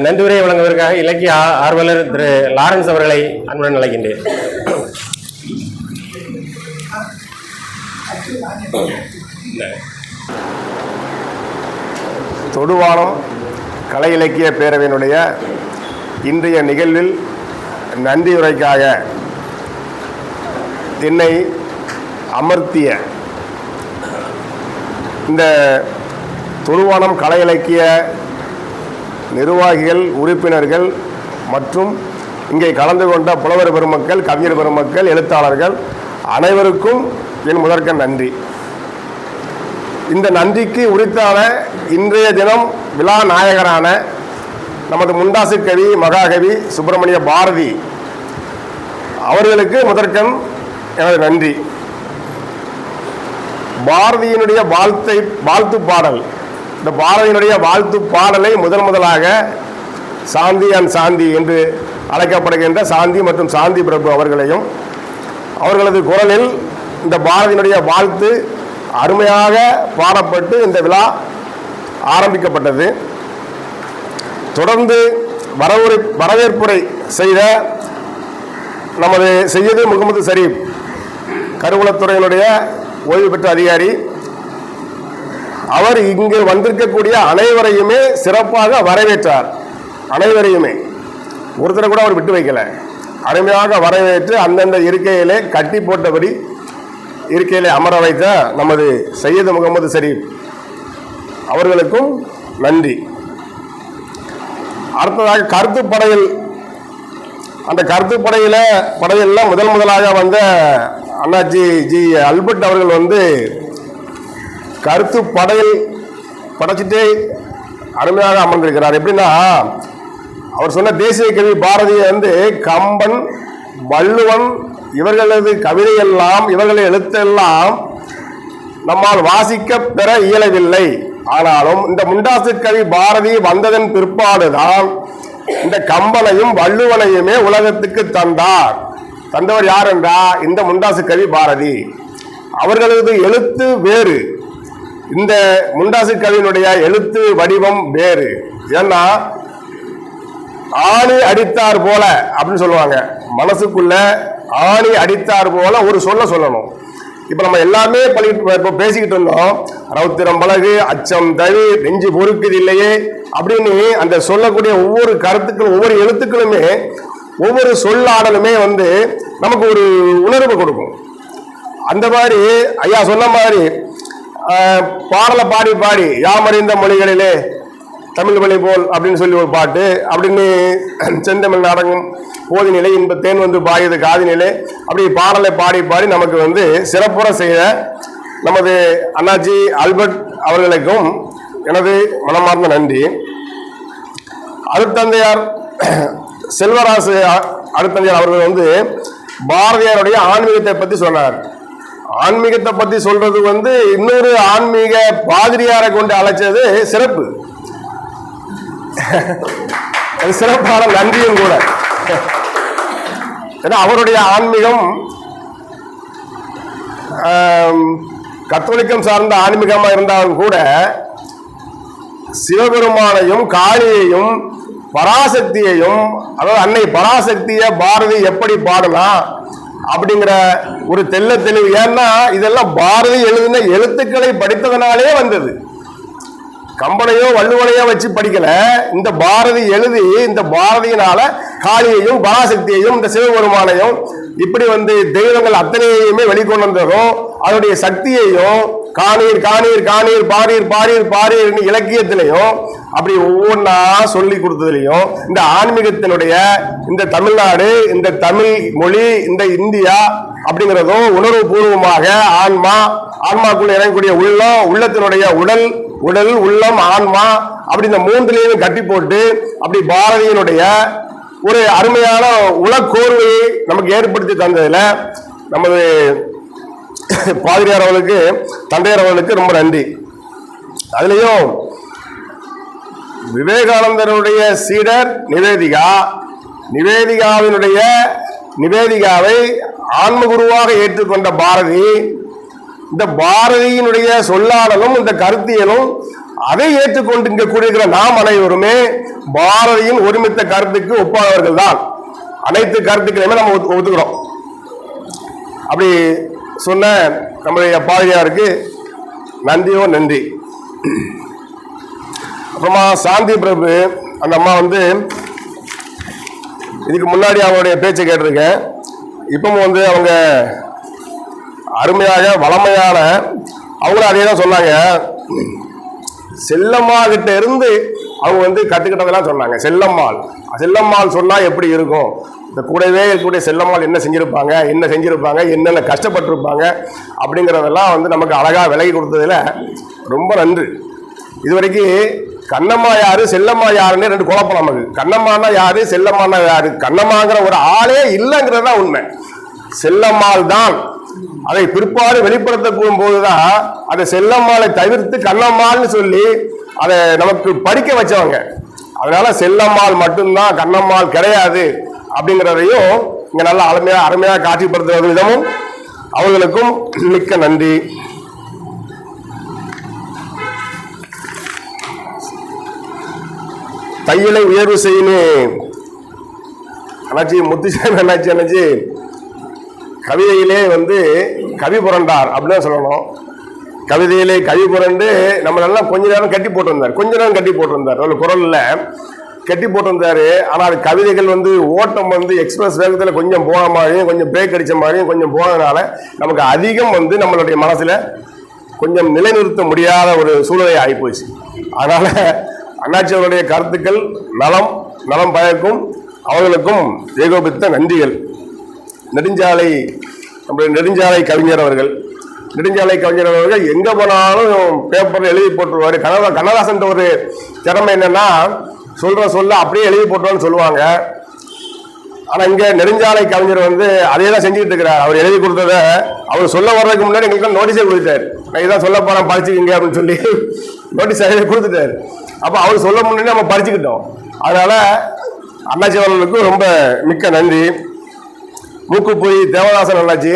நன்றி வழங்குவதற்காக இலக்கிய ஆர்வலர் திரு லாரன்ஸ் அவர்களை அன்புடன் அழைக்கின்றேன். தொடுவானம் கலை இலக்கிய பேரவையினுடைய இன்றைய நிகழ்வில் நன்றியுரைக்காக என்னை அமர்த்திய இந்த தொடுவானம் கலை இலக்கிய நிர்வாகிகள் உறுப்பினர்கள் மற்றும் இங்கே கலந்து கொண்ட புலவர் பெருமக்கள் கவிஞர் பெருமக்கள் எழுத்தாளர்கள் அனைவருக்கும் என் முதற்க நன்றி. இந்த நன்றிக்கு உரித்தான இன்றைய தினம் விழா நாயகரான நமது முண்டாசு கவி மகாகவி சுப்பிரமணிய பாரதி அவர்களுக்கு முதற்கண் எனது நன்றி. பாரதியினுடைய வாழ்த்தை வாழ்த்து பாடல். இந்த பாரதியினுடைய வாழ்த்து பாடலை முதன் முதலாக சாந்தி அண்ட் சாந்தி என்று அழைக்கப்படுகின்ற சாந்தி மற்றும் சாந்தி பிரபு அவர்களையும் அவர்களது குரலில் இந்த பாரதியினுடைய வாழ்த்து அருமையாக பாடப்பட்டு இந்த விழா ஆரம்பிக்கப்பட்டது. தொடர்ந்து வரவுரை வரவேற்புரை செய்த நமது செய்யது முகமது சரீப் கருவூலத்துறையினுடைய ஓய்வு பெற்ற அதிகாரி அவர் இங்கு வந்திருக்கக்கூடிய அனைவரையுமே சிறப்பாக வரவேற்றார். அனைவரையுமே. ஒருத்தரை கூட அவர் விட்டு வைக்கல. அருமையாக வரவேற்று அந்தந்த இருக்கையிலே கட்டி போட்டபடி இருக்கையிலே அமர வைத்த நமது சையது முகமது சரீப் அவர்களுக்கும் நன்றி. அடுத்ததாக கருத்து படையில் அந்த கருத்து படையில படையில முதல் முதலாக வந்த அண்ணாச்சி ஜி அல்பர்ட் அவர்கள் வந்து கருத்து படையல் படைச்சிட்டே அருமையாக அமர்ந்திருக்கிறார். எப்படின்னா அவர் சொன்ன தேசிய கவி பாரதியை வந்து கம்பன் வள்ளுவன் இவர்களது கவிதையெல்லாம் இவர்களது எழுத்தெல்லாம் நம்மால் வாசிக்க பெற இயலவில்லை. ஆனாலும் இந்த முண்டாசு கவி பாரதி வந்ததன் பிற்பாடுதான் இந்த கம்பனையும் வள்ளுவனையுமே உலகத்துக்கு தந்தார். தந்தவர் யார் என்றா இந்த முண்டாசு கவி பாரதி. அவர்களது எழுத்து வேறு. இந்த முண்டாசு கவியினுடைய எழுத்து வடிவம் வேறு. ஏன்னா ஆணி அடித்தார் போல அப்படின்னு சொல்லுவாங்க. மனசுக்குள்ள ஆணி அடித்தார் போல ஒரு சொல்ல சொல்லணும். இப்ப நம்ம எல்லாமே பழி இப்போ பேசிக்கிட்டு இருந்தோம். ரவுத்திரம் பழகு அச்சம் தவி நெஞ்சு பொறுக்குது இல்லையே அப்படின்னு அந்த சொல்லக்கூடிய ஒவ்வொரு கருத்துக்களும் ஒவ்வொரு எழுத்துக்களுமே ஒவ்வொரு சொல்லாடலுமே வந்து நமக்கு ஒரு உணர்வு கொடுக்கும். அந்த மாதிரி ஐயா சொன்ன மாதிரி பாடலை பாடி பாடி யாமறிந்த மொழிகளிலே தமிழ் மொழி போல் அப்படின்னு சொல்லி ஒரு பாட்டு அப்படின்னு செந்தமிழ் நாடகம் போதி நிலை இன்ப தேன் வந்து பாயுது காதி நிலை அப்படி பாடலை பாடி பாடி நமக்கு வந்து சிறப்புற செய்த நமது அண்ணாச்சி ஆல்பர்ட் அவர்களுக்கும் எனது மனமார்ந்த நன்றி. அருத்தந்தையார் செல்வராசு அருத்தந்தையார் அவர்கள் வந்து பாரதியாருடைய ஆன்மீகத்தை பற்றி சொன்னார். ஆன்மீகத்தை பற்றி சொல்றது வந்து இன்னொரு ஆன்மீக பாதிரியாரை கொண்டு அழைச்சது சிறப்பு. அது சிறப்பான நன்றியும் கூட. ஏன்னா அவருடைய ஆன்மீகம் கத்தோலிக்கம் சார்ந்த ஆன்மீகமாக இருந்தாலும் கூட சிவபெருமானையும் காளியையும் பராசக்தியையும் அதாவது அன்னை பராசக்தியை பாரதி எப்படி பாடலாம் அப்படிங்கிற ஒரு தெள்ள தெளிவு. ஏன்னா இதெல்லாம் பாரதி எழுதின எழுத்துக்களை படித்ததனாலே வந்தது. கம்பனையோ வள்ளுவனையோ வச்சு படிக்கல. இந்த பாரதி எழுதி இந்த பாரதியினால காளியையும் பராசக்தியையும் இந்த சிவபெருமானையும் இப்படி வந்து தெய்வங்கள் அத்தனையுமே வெளிக்கொண்டு வந்ததும் அதனுடைய சக்தியையும் காணீர் காணீர் காணீர் பாரீர் பாரீர் பாரீர்னு இலக்கியத்திலையும் அப்படி ஒவ்வொன்றா சொல்லி கொடுத்ததுலையும் இந்த ஆன்மீகத்தினுடைய இந்த தமிழ்நாடு இந்த தமிழ் மொழி இந்த இந்தியா அப்படிங்கிறதும் உணர்வு பூர்வமாக ஆன்மா ஆன்மாக்குள்ள இறங்கக்கூடிய உள்ளம் உள்ளத்தினுடைய உடல் உடல் உள்ளம் ஆன்மா அப்படி இந்த மூன்றுலையும் கட்டி போட்டு அப்படி பாரதியினுடைய ஒரு அருமையான உலக்கோர்வையை நமக்கு ஏற்படுத்தி தந்ததுல நமது பாதிரியார் அவர்களுக்கு தந்தையார் அவர்களுக்கு ரொம்ப நன்றி. அதுலேயும் விவேகானந்தருடைய சீடர் நிவேதிகா. நிவேதிகாவினுடைய நிவேதிகாவை ஆன்மகுருவாக ஏற்றுக்கொண்ட பாரதி. இந்த பாரதியினுடைய சொல்லாடலும் இந்த கருத்தியலும் அதை ஏற்றுக்கொண்டு இங்கே கூடியிருக்கிற நாம் அனைவருமே பாரதியின் ஒருமித்த கருத்துக்கு ஒப்பானவர்கள் தான். அனைத்து கருத்துக்களையுமே நம்ம ஒத்து- ஒத்துக்கிறோம். அப்படி சொன்ன நம்முடைய பாரதியாருக்கு நன்றியோ நன்றி. அப்புறமா சாந்தி பிரபு அந்த அம்மா வந்து இதுக்கு முன்னாடி அவங்களுடைய பேச்சை கேட்டிருக்கேன். இப்பவும் வந்து அவங்க அருமையாக வளமையான அவங்களும் அதே தான் சொன்னாங்க. செல்லம்மா கிட்ட இருந்து அவங்க வந்து கற்றுக்கிட்டதெல்லாம் சொன்னாங்க. செல்லம்மாள். செல்லம்மாள் சொன்னால் எப்படி இருக்கும்? இந்த கூடவே இருக்கக்கூடிய செல்லம்மாள் என்ன செஞ்சுருப்பாங்க? என்ன செஞ்சுருப்பாங்க? என்னென்ன கஷ்டப்பட்டிருப்பாங்க? அப்படிங்கிறதெல்லாம் வந்து நமக்கு அழகாக விலகி கொடுத்ததுல ரொம்ப நன்றி. இது வரைக்கும் கண்ணம்மா யாரு செல்லம்மா யாருன்னு ரெண்டு குழப்பம் நமக்கு. கண்ணம்மானா யாரு செல்லம்மானா யாரு? கண்ணம்மாங்கிற ஒரு ஆளே இல்லைங்கிறது தான் உண்மை. செல்லம்மாள் தான். அதை பிற்பாடு வெளிப்படுத்தப்படும் போதுதான் அதை செல்லம்மாளை தவிர்த்து கண்ணம்மாள்னு சொல்லி அதை நமக்கு படிக்க வச்சவங்க. அதனால செல்லம்மாள் மட்டும்தான் கண்ணம்மாள் கிடையாது அப்படிங்கிறதையும் இங்க நல்லா அருமையா அருமையாக காட்சிப்படுத்துகிற விதமும் அவர்களுக்கும் மிக்க நன்றி. தையலை உயர்வு செய்யணும் அண்ணாச்சி முத்துசாமி அண்ணாச்சி அண்ணாச்சி கவிதையிலே வந்து கவி புரண்டார் அப்படின்னு தான் சொல்லணும். கவிதையிலே கவி புரண்டு நம்மளெல்லாம் கொஞ்ச நேரம் கட்டி போட்டிருந்தார். கொஞ்ச நேரம் கட்டி போட்டிருந்தார். ஒரு குரலில் கட்டி போட்டிருந்தாரு. ஆனால் அது கவிதைகள் வந்து ஓட்டம் வந்து எக்ஸ்பிரஸ் வேகத்தில் கொஞ்சம் போன மாதிரியும் கொஞ்சம் பிரேக் அடித்த மாதிரியும் கொஞ்சம் போனதுனால நமக்கு அதிகம் வந்து நம்மளுடைய மனசில் கொஞ்சம் நிலைநிறுத்த முடியாத ஒரு சூழ்நிலை ஆகிப்போச்சு. அதனால் அண்ணாச்சி அவருடைய கருத்துக்கள் நலம் நலம் பயக்கும். அவர்களுக்கும் ஏகோபித்த நன்றிகள். நெடுஞ்சாலை நம்முடைய நெடுஞ்சாலை கவிஞர் அவர்கள். நெடுஞ்சாலை கவிஞர் அவர்கள் எங்கே போனாலும் பேப்பர் எழுதி போட்டுருவார். கனதா கண்ணதாசன் ஒரு திறமை என்னென்னா சொல்கிற சொல்ல அப்படியே எழுதி போட்டுருவான்னு சொல்லுவாங்க. ஆனால் இங்கே நெடுஞ்சாலை கவிஞர் வந்து அதே தான் செஞ்சுட்டு இருக்கிறார். அவர் எழுதி கொடுத்தத அவர் சொல்ல வர்றதுக்கு முன்னாடி எங்களுக்கு நோட்டீஸே கொடுத்தாரு நான் இதான் சொல்ல போகிறேன் படிச்சுக்கிங்க அப்படின்னு சொல்லி நோட்டீஸ் எழுதி கொடுத்துட்டாரு. அப்ப அவர் சொல்ல முன்னாடி நம்ம படிச்சுக்கிட்டோம் அதனால அண்ணாச்சி அவர்களுக்கும் ரொம்ப மிக்க நன்றி. மூக்குப்பொறி தேவதாசன் அண்ணாச்சி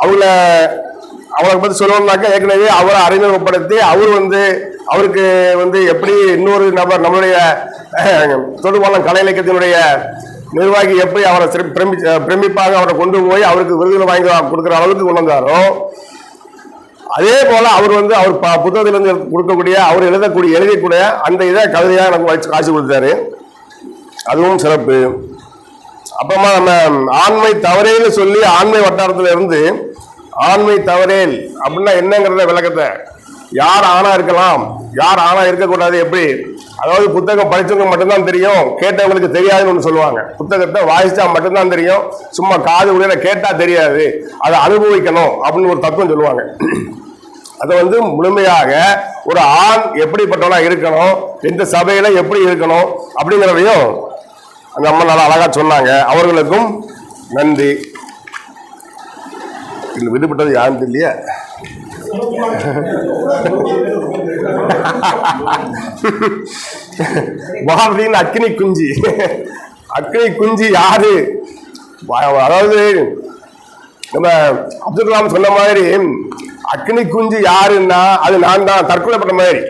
அவங்கள அவளை பற்றி சொல்லணும்னாக்கா ஏற்கனவே அவரை அறிமுகப்படுத்தி அவர் வந்து அவருக்கு வந்து எப்படி இன்னொரு நபர் நம்மளுடைய தொடுபாளம் கலை இலக்கியத்தினுடைய நிர்வாகி எப்படி அவரை சிறப்பு- பிரமி பிரமிப்பாக அவரை கொண்டு போய் அவருக்கு விருதுகள் வாங்கி கொடுக்குற அளவுக்கு கொண்டு வந்தாரோ அதே போல அவர் வந்து அவர் ப- புத்தகத்திலிருந்து கொடுக்கக்கூடிய அவர் எழுதக்கூடிய எழுதக்கூடிய அந்த இதை கவிதையாக எனக்கு வச்சு காட்சி கொடுத்தாரு. அதுவும் சிறப்பு. அப்புறமா நம்ம ஆண்மை தவறேன்னு சொல்லி ஆண்மை வட்டாரத்தில் இருந்து ஆண்மை தவறேல் அப்படின்னா என்னங்கிறத விளக்கத்தை. யார் ஆணா இருக்கலாம். யார் ஆணா இருக்கக்கூடாது எப்படி? அதாவது புத்தகம் படிச்சவங்க மட்டும்தான் தெரியும் கேட்டவங்களுக்கு தெரியாதுன்னு ஒன்று சொல்லுவாங்க. புத்தகத்தை வாசிச்சா மட்டும்தான் தெரியும் சும்மா காது உடைய கேட்டா தெரியாது. அதை அனுபவிக்கணும் அப்படின்னு ஒரு தத்துவம் சொல்லுவாங்க. அதை வந்து முழுமையாக ஒரு ஆண் எப்படிப்பட்டவனா இருக்கணும் எந்த சபையில எப்படி இருக்கணும் அப்படிங்கிறதையும் அந்த அம்மா நல்லா அழகா சொன்னாங்க. அவர்களுக்கும் நன்றி. இதில் விடுபட்டது யாருன்னு இல்லையா பாரதியின் அக்னி குஞ்சு. அக்னி குஞ்சு யாரு? வ- அதாவது நம்ம அப்துல் கலாம் சொன்ன மாதிரி அக்னி குஞ்சு யாருன்னா அது நான் தான் தற்கொலை பண்ண மாதிரி.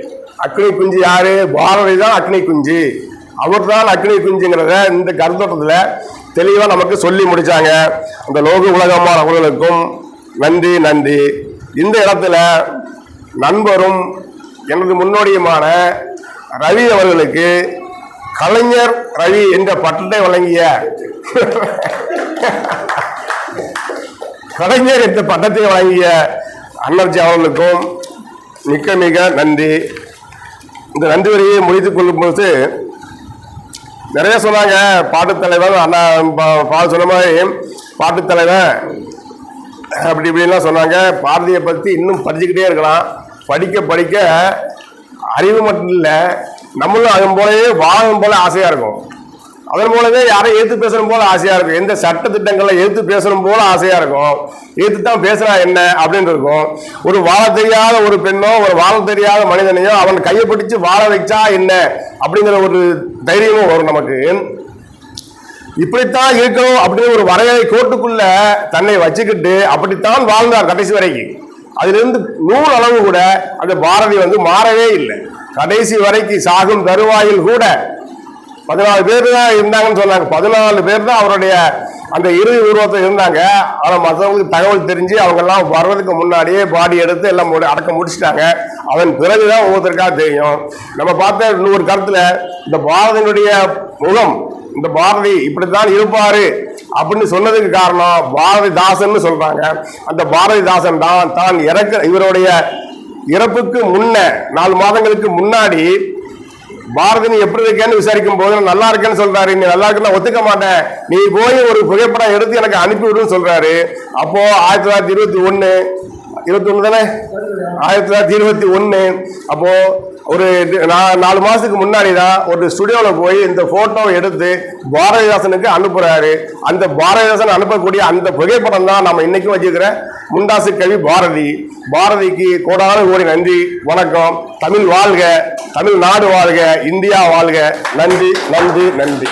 அக்னி குஞ்சு யாரு? பாரதி தான் அக்னி குஞ்சு. அவர் தான் அக்னி குஞ்சுங்கிறத இந்த கருத்தோட்டத்தில் தெளிவாக நமக்கு சொல்லி முடித்தாங்க அந்த லோக உலகமான அவர்களுக்கும் நன்றி நன்றி. இந்த இடத்துல நண்பரும் எனது முன்னோடியுமான ரவி அவர்களுக்கு கலைஞர் ரவி என்ற பட்டத்தை வழங்கிய கலைஞர் என்ற பட்டத்தை வழங்கிய அண்ணர்ஜி அவர்களுக்கும் மிக்க மிக நன்றி. இந்த நன்றி வரியை முடித்துக் கொள்ளும்போது நிறைய சொன்னாங்க பாட்டுத் தலைவர் அண்ணா பா- பா சொன்ன மாதிரி பாட்டுத்தலைவர் அப்படி இப்படின்லாம் சொன்னாங்க. பாரதியை பற்றி இன்னும் படிச்சுக்கிட்டே இருக்கலாம். படிக்க படிக்க அறிவு மட்டும் இல்லை நம்மளும் அதன் போலவே வாழும் போல ஆசையாக இருக்கும். அதன் போலவே யாரை எதிர்த்து பேசணும் போல ஆசையாக இருக்கும். எந்த சட்ட திட்டங்களை எதிர்த்து பேசணும் போல ஆசையாக இருக்கும். எதிர்த்து தான் பேசுறா என்ன அப்படின்னு இருக்கும். ஒரு வாழ தெரியாத ஒரு பெண்ணோ ஒரு வாழ தெரியாத மனிதனையோ அவன் கையை பிடிச்சு வாழ வச்சா என்ன அப்படிங்கிற ஒரு தைரியமும் வரும் நமக்கு. இப்படித்தான் இருக்கணும் அப்படின்னு ஒரு வரையறை கோட்டுக்குள்ள தன்னை வச்சுக்கிட்டு அப்படித்தான் வாழ்ந்தார் கடைசி வரைக்கும் அதிலிருந்து நூறு அளவு கூட அந்த பாரதி வந்து மாறவே இல்லை. கடைசி வரைக்கும் சாகும் தருவாயில் கூட பதினாலு பேர் தான் இருந்தாங்கன்னு சொன்னாங்க. பதினாலு பேர் தான் அவருடைய அந்த இறுதி உருவத்தில் இருந்தாங்க. ஆனால் மற்றவங்களுக்கு தகவல் தெரிஞ்சு அவங்க எல்லாம் வர்றதுக்கு முன்னாடியே பாடி எடுத்து எல்லாம் அடக்க முடிச்சிட்டாங்க. அதன் பிறகுதான் ஒவ்வொருத்தருக்காக தெரியும். நம்ம பார்த்த இன்னொரு கருத்துல இந்த பாரதியினுடைய முகம் இந்த பாரதி இப்படித்தான் இருப்பாரு அப்படின்னு சொன்னதுக்கு காரணம் பாரதிதாசன் சொல்றாங்க. அந்த பாரதிதாசன் தான் தான் இறக்க இவருடைய இறப்புக்கு முன்ன நாலு மாதங்களுக்கு முன்னாடி பாரதி நீ எப்படி இருக்கேன்னு விசாரிக்கும் போது நல்லா இருக்கேன்னு சொல்றாரு. நீ நல்லா இருக்குன்னு ஒத்துக்க மாட்டேன். நீ போய் ஒரு புகைப்படம் எடுத்து எனக்கு அனுப்பி விடுன்னு சொல்றாரு. அப்போ ஆயிரத்தி தொள்ளாயிரத்தி இருபத்தி ஒன்னு இருபத்தி ஒண்ணு தானே ஆயிரத்தி தொள்ளாயிரத்தி இருபத்தி ஒன்று அப்போ ஒரு நாலு மாசத்துக்கு முன்னாடி தான் ஒரு ஸ்டுடியோவில் போய் இந்த போட்டோவை எடுத்து பாரதிதாசனுக்கு அனுப்புறாரு. அந்த பாரதிதாசன் அனுப்பக்கூடிய அந்த புகைப்படம் தான் நம்ம இன்னைக்கும் வச்சுக்கிற முண்டாசு கவி பாரதி. பாரதிக்கு கோடான கோடி நன்றி வணக்கம். தமிழ் வாழ்க தமிழ் நாடு வாழ்க இந்தியா வாழ்க. நன்றி நன்றி நன்றி.